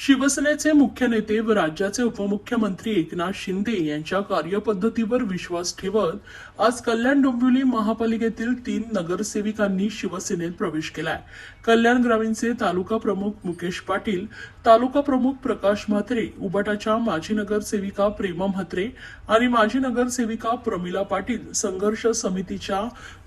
शिवसेनेचे मुख्य नेते व राज्याचे उपमुख्यमंत्री एकनाथ शिंदे यांच्या कार्यपद्धतीवर विश्वास ठेवत आज कल्याण डोंबिवली महापालिकेतील तीन नगरसेविकांनी शिवसेनेत प्रवेश केलाय. कल्याण ग्रामीणचे तालुका प्रमुख मुकेश पाटील तालुका प्रमुख प्रकाश म्हात्रे उबाटाच्या माजी नगरसेविका प्रेमा म्हात्रे आणि माजी नगरसेविका प्रमिला पाटील संघर्ष समितीच्या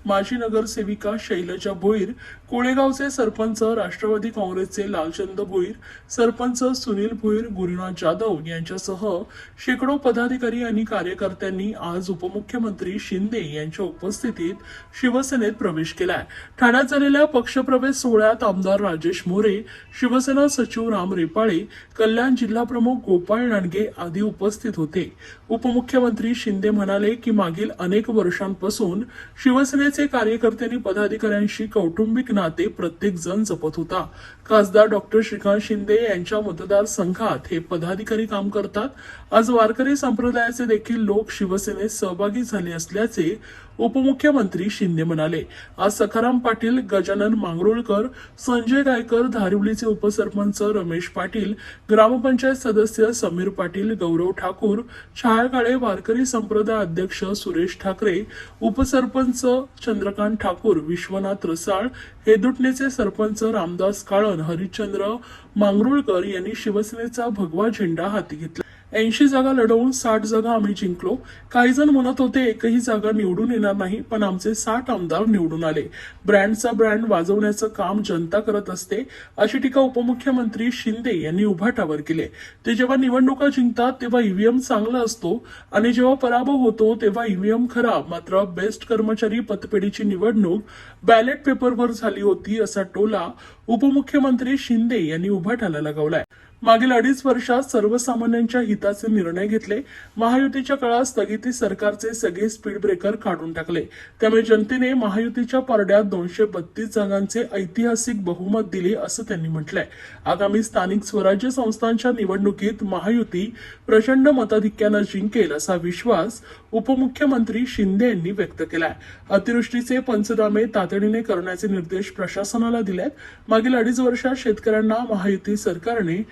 माजी नगरसेविका शैलजा भोईर कोळेगावचे सरपंच राष्ट्रवादी काँग्रेसचे लालचंद भोईर सरपंच सुनील भुईर गुरुनाथ जाधव यांच्यासह शेकडो पदाधिकारी आणि कार्यकर्त्यांनी आज उपमुख्यमंत्री शिंदे यांच्या उपस्थितीत शिवसेनेत प्रवेश केलाय. ठाण्यात झालेल्या पक्षप्रवेश सोहळ्यात आमदार राजेश मोरे शिवसेना सचिव राम रेपाळे कल्याण जिल्हा प्रमुख गोपाळ लांडगे आदी उपस्थित होते. उपमुख्यमंत्री शिंदे म्हणाले की मागील अनेक वर्षांपासून शिवसेनेचे कार्यकर्त्यांनी पदाधिकाऱ्यांशी कौटुंबिक नाते प्रत्येक जण जपत होता. खासदार डॉक्टर श्रीकांत शिंदे यांच्या मतदारसंघात हे पदाधिकारी काम करतात. आज वारकरी संप्रदायाचे देखील लोक शिवसेनेत सहभागी झाले असल्याचे उपमुख्यमंत्री शिंदे म्हणाले. आज सखाराम पाटील गजानन मांगरोळकर संजय गायकर धारिवलीचे उपसरपंच रमेश पाटील ग्रामपंचायत सदस्य समीर पाटील गौरव ठाकूर छाया काळे वारकरी संप्रदाय अध्यक्ष सुरेश ठाकरे उपसरपंच चंद्रकांत ठाकूर विश्वनाथ रसाळ हेदुटणेचे सरपंच रामदास काळन हरिश्चंद्र मांगरुळकर यांनी शिवसेनेचा भगवा झेंडा हाती घेतला. ऐंशी जागा लढवून साठ जागा आम्ही जिंकलो. काही जण म्हणत होते एकही जागा निवडून येणार नाही पण आमचे साठ आमदार निवडून आले. ब्रँडचा ब्रँड वाजवण्याचं काम जनता करत असते अशी टीका उपमुख्यमंत्री शिंदे यांनी उभाटावर केली. ते जेव्हा निवडणुका जिंकतात तेव्हा ईव्हीएम चांगला असतो आणि जेव्हा पराभव होतो तेव्हा ईव्हीएम खराब मात्र बेस्ट कर्मचारी पतपेढीची निवडणूक बॅलेट पेपरवर झाली होती असा टोला उपमुख्यमंत्री शिंदे यांनी उभाटाला लगावलाय. मागील अडीच वर्षात सर्वसामान्यांच्या हिताचे निर्णय घेतले. महायुतीच्या काळात स्थगिती सरकारचे सगळे स्पीड ब्रेकर काढून टाकले. त्यामुळे जनतेने महायुतीच्या पारड्यात दोनशे बत्तीस जागांचे ऐतिहासिक बहुमत दिले असं त्यांनी म्हटलंय. आगामी स्थानिक स्वराज्य संस्थांच्या निवडणुकीत महायुती प्रचंड मताधिक्यानं जिंकेल असा विश्वास उपमुख्यमंत्री शिंदे यांनी व्यक्त केलाय. अतिवृष्टीचे पंचनामे तातडीने करण्याचे निर्देश प्रशासनाला दिले मागील अडीच वर्षात शेतकऱ्यांना महायुती सरकारने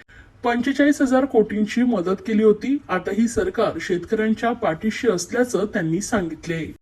पंचेचाळीस हजार कोटींची मदत केली होती. आता ही सरकार शेतकऱ्यांच्या पाठीशी असल्याचं त्यांनी सांगितले.